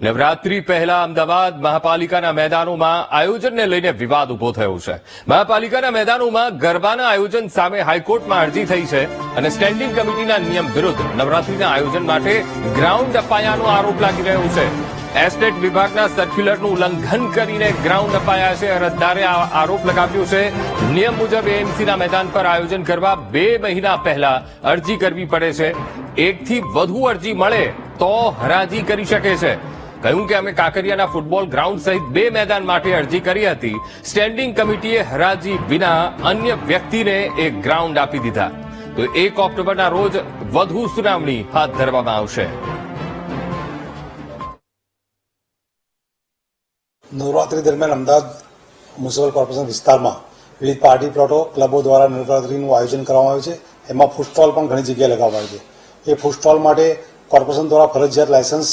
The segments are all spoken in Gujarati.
નવરાત્રી પહેલા અમદાવાદ મહાપાલિકાના મેદાનોમાં આયોજનને લઈને વિવાદ ઊભો થયો છે. મહાપાલિકાના મેદાનોમાં ગરબાના આયોજન સામે હાઈકોર્ટમાં અરજી થઈ છે અને સ્ટેન્ડિંગ કમિટીના નિયમ વિરુદ્ધ નવરાત્રીના આયોજન માટે ગ્રાઉન્ડ અપાયાનો આરોપ લાગી રહ્યો છે. એસ્ટેટ વિભાગના સર્ક્યુલરનું ઉલ્લંઘન કરીને ગ્રાઉન્ડ અપાયા છે. અરજદારે આરોપ લગાવ્યો છે. નિયમ મુજબ એએમસીના મેદાન પર આયોજન કરવા બે મહિના પહેલા અરજી કરવી પડે છે. એકથી વધુ અરજી મળે તો હરાજી કરી શકે છે. કહ્યું કે અમે કાંકરિયાના ફૂટબોલ ગ્રાઉન્ડ સહિત બે મેદાન માટે અરજી કરી હતી. સ્ટેન્ડિંગ કમિટીએ હરાજી વિના અન્ય વ્યક્તિને એક ગ્રાઉન્ડ આપી દીધા. તો એક ઓક્ટોબરના રોજ વધુ સુનાવણી હાથ ધરવામાં આવશે. નવરાત્રી દરમિયાન અમદાવાદ મ્યુનિસિપલ કોર્પોરેશન વિસ્તારમાં વિવિધ પાર્ટી પ્લોટો ક્લબો દ્વારા નવરાત્રીનું આયોજન કરવામાં આવ્યું છે. એમાં ફૂડ સ્ટોલ પણ ઘણી જગ્યાએ લગાવવામાં આવે છે. એ ફૂડ સ્ટોલ માટે કોર્પોરેશન દ્વારા ફરજિયાત લાયસન્સ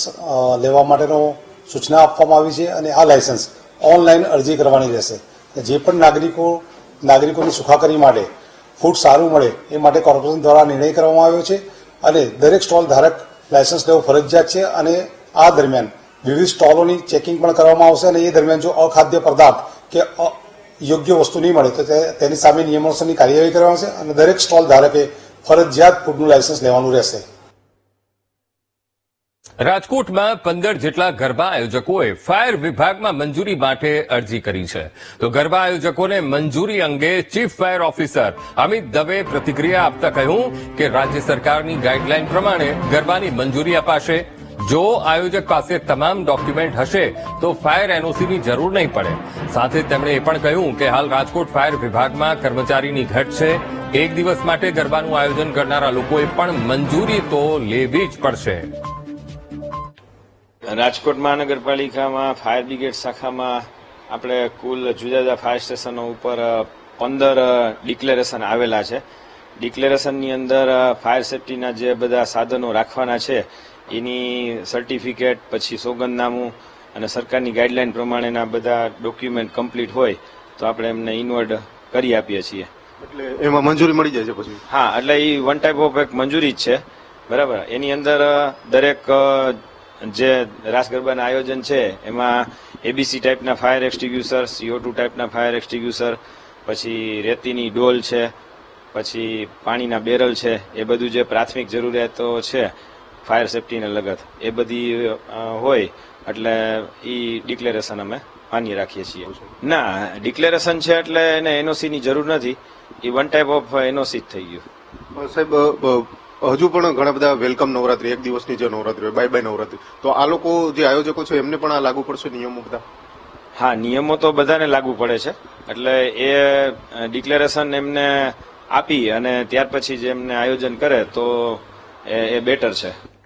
લેવા માટેનો સૂચના આપવામાં આવી છે અને આ લાયસન્સ ઓનલાઈન અરજી કરવાની રહેશે. જે પણ નાગરિકો, નાગરિકોની સુખાકારી માટે ફૂડ સારું મળે એ માટે કોર્પોરેશન દ્વારા નિર્ણય કરવામાં આવ્યો છે અને દરેક સ્ટોલ ધારક લાયસન્સ લેવું ફરજિયાત છે અને આ દરમિયાન વિવિધ સ્ટોલોની ચેકિંગ પણ કરવામાં આવશે અને એ દરમિયાન જો અખાદ્ય પદાર્થ કે યોગ્ય વસ્તુ નહીં મળે તે- તેની સામે નિયમોસરની કાર્યવાહી કરવામાં આવશે અને દરેક સ્ટોલ ધારકે ફરજિયાત ફૂડનું લાયસન્સ લેવાનું રહેશે. રાજકોટમાં પંદર જેટલા ગરબા આયોજકોએ ફાયર વિભાગમાં મંજૂરી માટે અરજી કરી છે. તો ગરબા આયોજકોને મંજૂરી અંગે chief fire officer Amit Dave પ્રતિક્રિયા આપતા કહ્યું કે રાજ્ય સરકારની ગાઈડલાઈન પ્રમાણે ગરબાની મંજૂરી અપાશે. જો આયોજક પાસે તમામ ડોક્યુમેન્ટ હશે, તો ફાયર એનઓસીની જરૂર નહીં પડે. સાથે તેમણે એ પણ કહ્યું કે હાલ રાજકોટ ફાયર વિભાગમાં કર્મચારીની ઘટ છે. એક દિવસ માટે ગરબાનું આયોજન કરનારા લોકોએ પણ મંજૂરી તો લેવી જ પડશે. રાજકોટ મહાનગરપાલિકામાં ફાયર બ્રિગેડ શાખામાં આપણે કુલ જુદા જુદા ફાયર સ્ટેશનો ઉપર પંદર ડિક્લેરેશન આવેલા છે. ડિક્લેરેશનની અંદર ફાયર સેફટીના જે બધા સાધનો રાખવાના છે એની સર્ટિફિકેટ પછી સોગંદનામું અને સરકારની ગાઈડલાઈન પ્રમાણેના બધા ડોક્યુમેન્ટ કમ્પ્લીટ હોય તો આપણે એમને ઇન્વર્ડ કરી આપીએ છીએ. એટલે એમાં મંજૂરી મળી જાય છે પછી? હા એટલે એ વન ટાઈપ ઓફ એક મંજૂરી જ છે. બરાબર. એની અંદર દરેક જે રાસ ગરબાના આયોજન છે, એમાં એબીસી ટાઈપના ફાયર એક્સટિગ્યુસર સીઓ ટુ ટાઈપના ફાયર એક્સટિગ્યુસર પછી રેતીની ડોલ છે, પછી પાણીના બેરલ છે, એ બધું જે પ્રાથમિક જરૂરિયાતો છે ફાયર સેફટીને લગત, એ બધી હોય, એટલે એ ડિક્લેરેશન અમે માન્ય રાખીએ છીએ. ના ડિક્લેરેશન છે એટલે એને એનઓસીની જરૂર નથી, એ વન ટાઈપ ઓફ એનઓસી જ થઈ ગયું. સાહેબ હજુ પણ ઘણા બધા વેલકમ નવરાત્રી, એક દિવસની જે નવરાત્રી હોય, બાય બાય નવરાત્રી. તો આ લોકો જે આયોજકો છે, એમને પણ આ લાગુ પડશે નિયમો બધા? હા, નિયમો તો બધાને લાગુ પડે છે. એટલે એ ડિક્લેરેશન એમને આપી અને ત્યાર પછી જે એમને આયોજન કરે, તો એ બેટર છે.